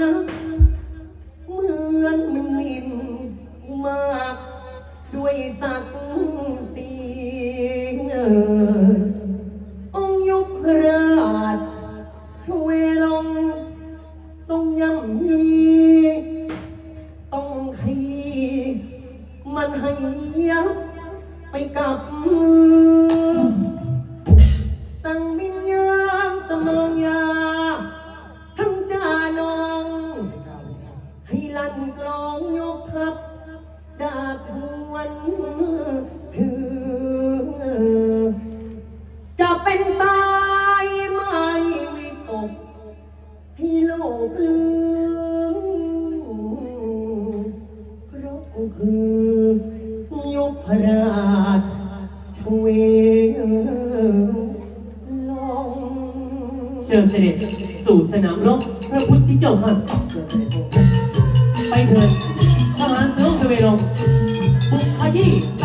นะเหมือนมันมินมาก ด้วยสักสีองยุบราชช่วยลงต้องย่ำยีต้องขีมันให้ยับไปกับมือ ลั่นกลองยกทัพดาบทวนถือ จะเป็นตายไม่วิตกให้โลกลืมเพราะกูคือยุพราชช่วลอง เชิญเสด็จสู่สนามรบพระพุทธเจ้าค่ะ เถิดทหารเสือเวลงบุกขยี้